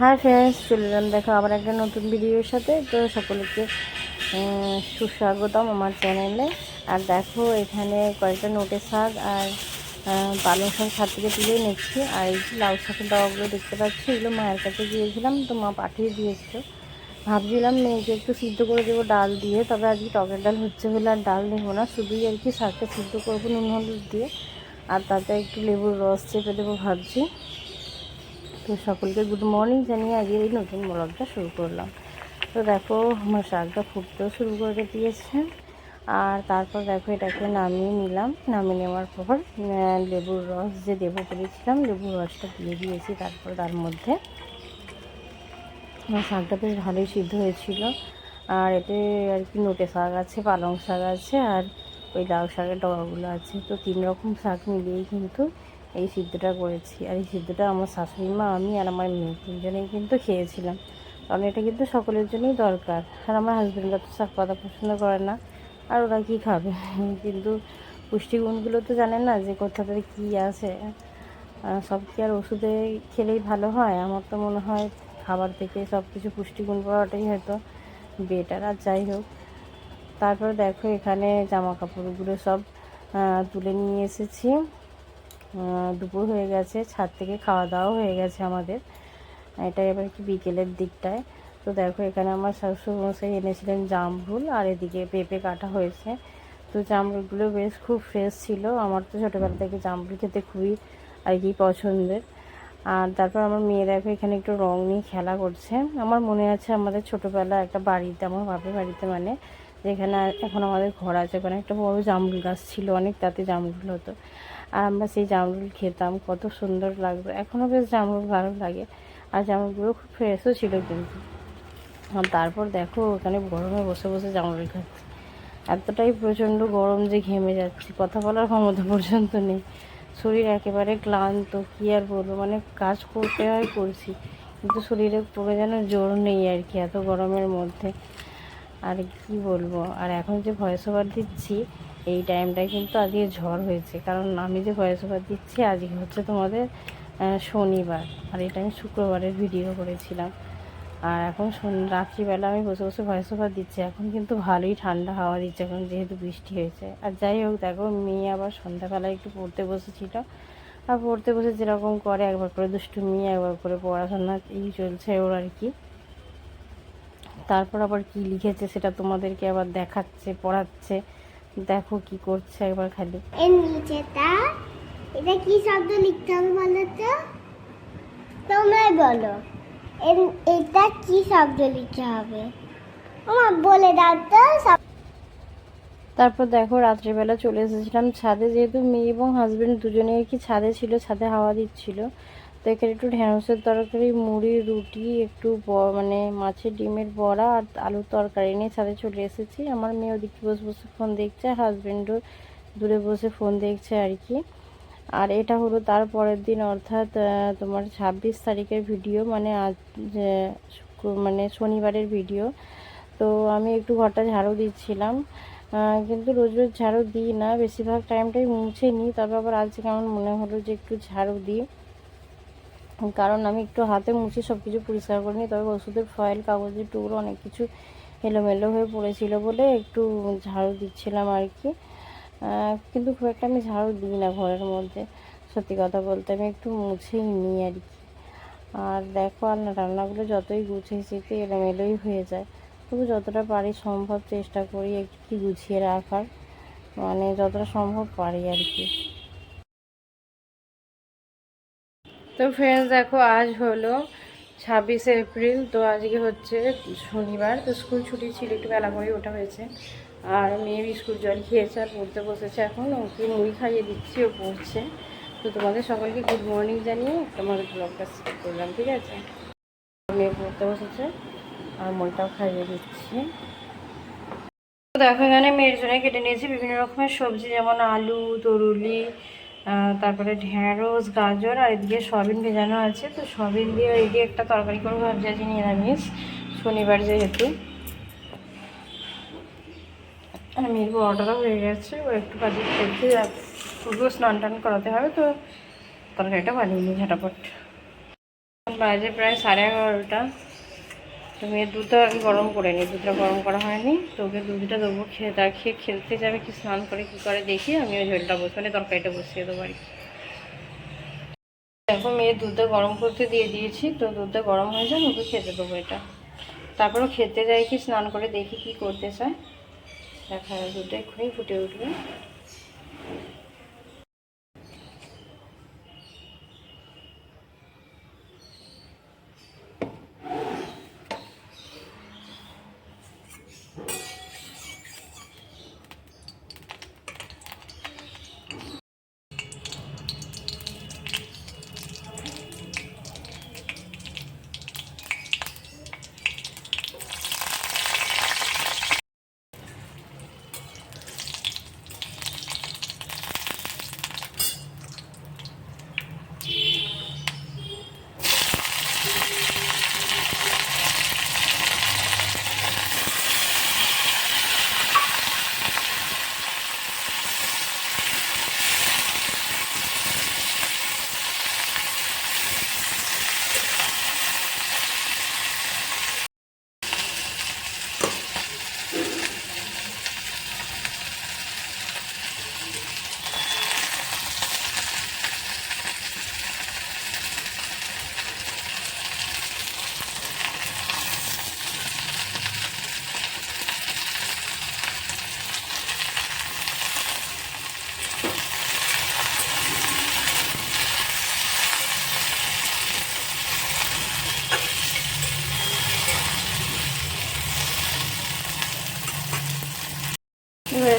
Hi friends চলে যান দেখো আবার একটা নতুন ভিডিওর সাথে। তো সকলকে সুস্বাগতম আমার চ্যানেলে আর দেখো, এখানে কয়েকটা নোটে শাক আর পালং শাক ছাদ থেকে তুলে নিচ্ছি। আর এই লাউ শাকের দাওয়াগুলো দেখতে পাচ্ছি, এগুলো মায়ের কাছে গিয়েছিলাম, তো মা পাঠিয়ে দিয়েছিল। ভাবছিলাম মেয়েকে একটু সিদ্ধ করে দেবো ডাল দিয়ে, তবে আজকে টকের ডাল হচ্ছে বলে আর ডাল নেব না। শুধুই আর কি শাকটা সিদ্ধ করব নুন হলুদ দিয়ে। আর তাতে একটু লেবুর রস চেপে দেবো ভাবছি। তো সকলকে গুড মর্নিং জানিয়ে আজকে এই নতুন ব্লগটা শুরু করলাম। তো দেখো, আমার শাকটা ফুটতেও শুরু করে দিয়েছে। আর তারপর দেখো, এটাকে নামিয়ে নিলাম। নামিয়ে নেওয়ার পর লেবুর রস যে দেবো বলেছিলাম, লেবুর রসটা দিয়ে দিয়েছি তারপর তার মধ্যে। আমার শাকটা বেশ ভালোই সিদ্ধ হয়েছিল। আর এতে আর কি নোটে শাক আছে, পালং শাক আছে, আর ওই লাউ শাকের ডগাগুলো আছে। তো তিন রকম শাক মিলিয়েই কিন্তু এই সিদ্ধটা করেছি। আর এই সিদ্ধটা আমার শাশুড়ি মা, আমি আর আমার মেয়ে তিনজনেই কিন্তু খেয়েছিলাম। কারণ এটা কিন্তু সকলের জন্যই দরকার। আর আমার হাজব্যান্ডরা তো শাক পাতা পছন্দ করে না, আর ওরা কী খাবে? কিন্তু পুষ্টিগুণগুলো তো জানে না যে কোথাতে কী আছে। সব কি আর ওষুধে খেলেই ভালো হয়? আমার তো মনে হয় খাবার থেকে সব কিছু পুষ্টিগুণ পাওয়াটাই হয়তো বেটার আর যাই হোক, তারপর দেখো এখানে জামা কাপড়গুলো সব তুলে নিয়ে এসেছি। দুপুর হয়ে গেছে, ছাদ থেকে খাওয়া দাওয়া হয়ে গেছে আমাদের। এটা এবার কি বিকেলের দিকটায়। তো দেখো, এখানে আমার শাশুড়ি মশাই এনেছিলেন জামরুল, আর এদিকে পেঁপে কাটা হয়েছে। তো জামরুলগুলো বেশ খুব ফ্রেশ ছিল। আমার তো ছোটোবেলা থেকে জামরুল খেতে খুবই আর কি পছন্দের। আর তারপর আমার মেয়ে দেখো, এখানে একটু রং নিয়ে খেলা করছে। আমার মনে আছে আমাদের ছোটোবেলা একটা বাড়িতে, আমার বাপের বাড়িতে মানে যেখানে এখন আমাদের ঘর আছে, ওখানে একটা বড় জামরুল গাছ ছিল, অনেক তাতে জামরুল হতো। আর আমরা সেই জামরুল খেতাম, কত সুন্দর লাগতো। এখনও বেশ জামরুল ভালো লাগে। আর জামরুলগুলো খুব ফ্রেশও ছিল কিন্তু। তারপর দেখো, ওখানে গরমে বসে বসে জামরুল খাচ্ছি। এতটাই প্রচণ্ড গরম যে ঘেমে যাচ্ছি, কথা বলার ক্ষমতা পর্যন্ত নেই। শরীর একেবারে ক্লান্ত, কী আর বলব? মানে কাজ করতে হয় করছি কিন্তু শরীরে পুরো যেন জোর নেই আর কি, এত গরমের মধ্যে। আর কি বলব? আর এখন যে ভয়েস ওভার দিচ্ছি, এই টাইমটায় কিন্তু আজকে ঝড় হয়েছে। কারণ আমি যে ভয়েস ওভার দিচ্ছি, আজকে হচ্ছে তোমাদের শনিবার। আর এটা আমি শুক্রবারের ভিডিও করেছিলাম। আর এখন রাত্রিবেলা আমি বসে বসে ভয়েস ওভার দিচ্ছি। এখন কিন্তু ভালোই ঠান্ডা হাওয়া দিচ্ছে, এখন যেহেতু বৃষ্টি হয়েছে। আর যাই হোক, দেখো, মেয়ে আবার সন্ধ্যাবেলায় একটু পড়তে বসেছিল। আর পড়তে বসে যেরকম করে, একবার করে দুষ্টুমি, একবার করে পড়াশোনা, এই চলছে ওর আর কি। তারপর আবার কি লিখেছে সেটা তোমাদেরকে আবার দেখাচ্ছে পড়াচ্ছে। দেখো কি করছে একবার খালি। এর নিচেটা এটা কি শব্দ লিখতে হবে বলো তো? তোমরাই বলো। এর এটা কি শব্দ লিখতে হবে? আমার বলে দাও তো তারপর দেখো রাত্রিবেলা চলে এসেছিলাম ছাদে। যেহেতু মেয়ে এবং হাজবেন্ড দুজনে কি ছাদে ছিল ছাদে হাওয়া দিচ্ছিল। তো এখানে একটু ঢেঁড়সের তরকারি, মুড়ি, রুটি, একটু মানে মাছের ডিমের বড়া আর আলুর তরকারি নিয়ে সাথে চলে এসেছি। আমার মেয়ে ওদিকে বসে বসে ফোন দেখছে হাজবেন্ডও দূরে বসে ফোন দেখছে আর কি। আর এটা হলো তার পরের দিন, অর্থাৎ তোমার ছাব্বিশ তারিখের ভিডিও মানে আজ মানে শনিবারের ভিডিও তো আমি একটু ঘরটা ঝাড়ু দিচ্ছিলাম। কিন্তু রোজ রোজ ঝাড়ু দিই না, বেশিরভাগ টাইমটাই মুছে নিই। তবে আবার আজকে কেমন মনে হলো যে একটু ঝাড়ু দিই। কারণ আমি একটু হাতে মুছে সব কিছু পরিষ্কার করে নিই, তবে ওষুধের ফয়েল, কাগজের টুকরো অনেক কিছু এলোমেলো হয়ে পড়েছিল বলে একটু ঝাড়ু দিচ্ছিলাম আর কি। কিন্তু খুব একটা আমি ঝাড়ু দিই না ঘরের মধ্যে, সত্যি কথা বলতে আমি একটু মুছেই নিই আর কি। আর দেখো, আর রান্নাগুলো যতই গুছিয়েছি সেতে এলোমেলোই হয়ে যায়, তবু যতটা পারি সম্ভব চেষ্টা করি একটু গুছিয়ে রাখার মানে যতটা সম্ভব পারি আর কি। তো ফ্রেন্ডস দেখো, আজ হলো ছাব্বিশে এপ্রিল, তো আজকে হচ্ছে শনিবার, তো স্কুল ছুটি ছিল, একটু বেলা করে ওঠা হয়েছে। আর মেয়ে বিস্কুট জল খেয়েছে আর পড়তে বসেছে এখন, ওকে মুড়ি খাইয়ে দিচ্ছি, ও পড়ছে। তো তোমাদের সকলকে গুড মর্নিং জানিয়ে তোমাদের ব্লগটা স্টার্ট করলাম, ঠিক আছে? মেয়ে পড়তে বসেছে, আর মুড়িটাও খাইয়ে দিচ্ছি। দেখো, এখানে মেয়ের জন্য কেটে নিয়েছি বিভিন্ন রকমের সবজি, যেমন আলু, তরুলি তারপরে ঢেঁড়স, গাজর আর এদিকে সয়াবিন ভেজানো আছে। তো সয়াবিন দিয়ে এদিকে একটা তরকারি করব ভাবছি, আজকে নিরামিষ, শনিবার যেহেতু। আর মেয়ের বড়টাও হয়ে গেছে, ও একটু কাজে করছে পুরো স্নান টান করাতে হবে, তো তরকারিটা বানিয়ে নিই ঝটাপট। বাজে প্রায় সাড়ে এগারোটা। মেয়ের দুধটা আমি গরম করে নিই দুধটা গরম করা হয়নি। তো ওকে দুধটা দেবো, খেয়ে তার খেয়ে খেলতে যাবে, কি স্নান করে, কী করে দেখি, আমি ওই ঝোলটা বসে মানে তরকারিটা বসিয়ে দেবো আর দেখো মেয়ের দুধটা গরম করতে দিয়ে দিয়েছি, তো দুধটা গরম হয়ে যায় ওকে খেতে দেবো এটা। তারপরও খেতে যাই, কি স্নান করে দেখি, কি করতে চায়। দেখা দুধটা এক্ষুনি ফুটে উঠবে।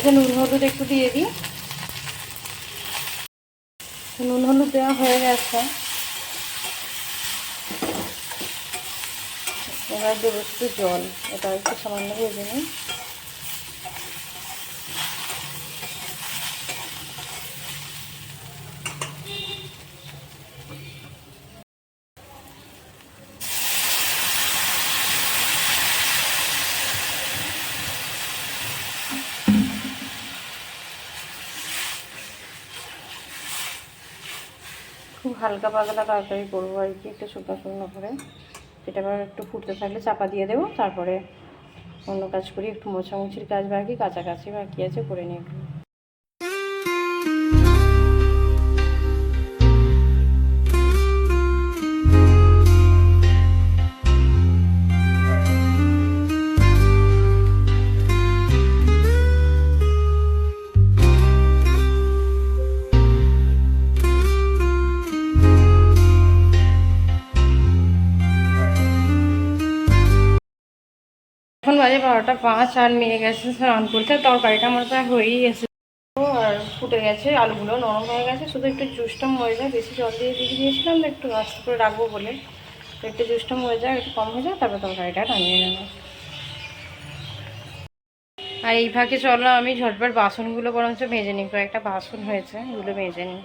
হয়েছে নুন হলুদ একটু দিয়ে দিই। নুন হলুদ দেওয়া হয়ে গেছে। এবার দেবো একটু জল। এটা একটু সামান্য ভেজে নিই। হালকা পাতলা তরকারি করব আর কি, একটু শুকনো শুকনো করে। সেটা আবার একটু ফুটতে থাকলে চাপা দিয়ে দেবো, তারপরে অন্য কাজ করি, একটু মোছামুছির কাজ বাকি কাছাকাছি বাকি আছে, করে নিই। বাজে বারোটা পাঁচ, আর মেয়ে গেছে স্নান করতে তরকারিটা আমার প্রায় হয়েই গেছে। আর ফুটে গেছে, আলুগুলো নরম হয়ে গেছে, শুধু একটু জুসটা মরে যায় বেশি জল দিয়ে দিয়ে দিয়েছিলাম, একটু আস্তে করে রাখব বলে। একটু জুসটা মরে যায় একটু কম হয়ে যায় তারপর তরকারিটা নামিয়ে নেব। আর এই ফাঁকে চলো, আমি ঝটপট বাসনগুলো বরঞ্চ ভেজে নিই, কয়েকটা বাসন হয়েছে এগুলো ভেজে নিই।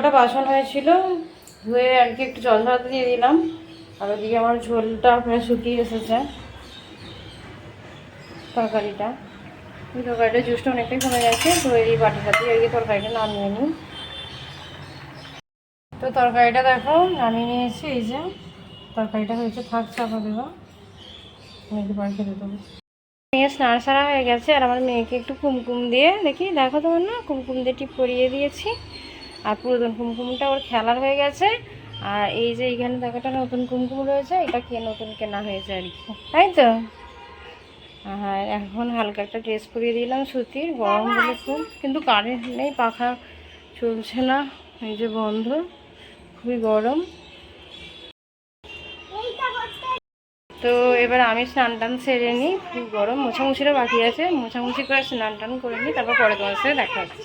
কটা বাসন হয়েছিল, ধুয়ে আর কি একটু জল ঝরাতে দিয়ে দিলাম। আর ওদিকে আমার ঝোলটা প্রায় শুকিয়ে এসেছে, তরকারিটা। তরকারিটা জুসটা অনেকটাই কমে গেছে, তো এই বাটিটাতে আর কি তরকারিটা নামিয়ে নিই। তো তরকারিটা দেখো, নামিয়ে নিয়েছি, এই যে তরকারিটা হয়েছে, থাক, চাপা দেবো। মেয়েকে পরে খেতে দেবো। মেয়ে স্নান সারা হয়ে গেছে, আর আমার মেয়েকে একটু কুমকুম দিয়ে দেখি, দেখো তোমার না, কুমকুম দিয়ে টিপ পরিয়ে দিয়েছি। আর পুরাতন কুমকুমটা ওর খেলার হয়ে গেছে। আর এই যে এইখানে দেখো একটা নতুন কুমকুম রয়েছে এটা কে নতুন কেনা হয়েছে আর কি। তাই তো? হ্যাঁ এখন হালকা একটা ড্রেস পরিয়ে দিলাম সুতির গরম বলে খুব কিন্তু কারেন্ট নেই পাখা চলছে না এই যে বন্ধ খুবই গরম। তো এবার আমি স্নান টান সেরে নিই খুব গরম মোছামুছিটা বাকি আছে মোছামুছি করে স্নান টান করে নিই তারপর পরে তোমার সাথে দেখা হচ্ছে।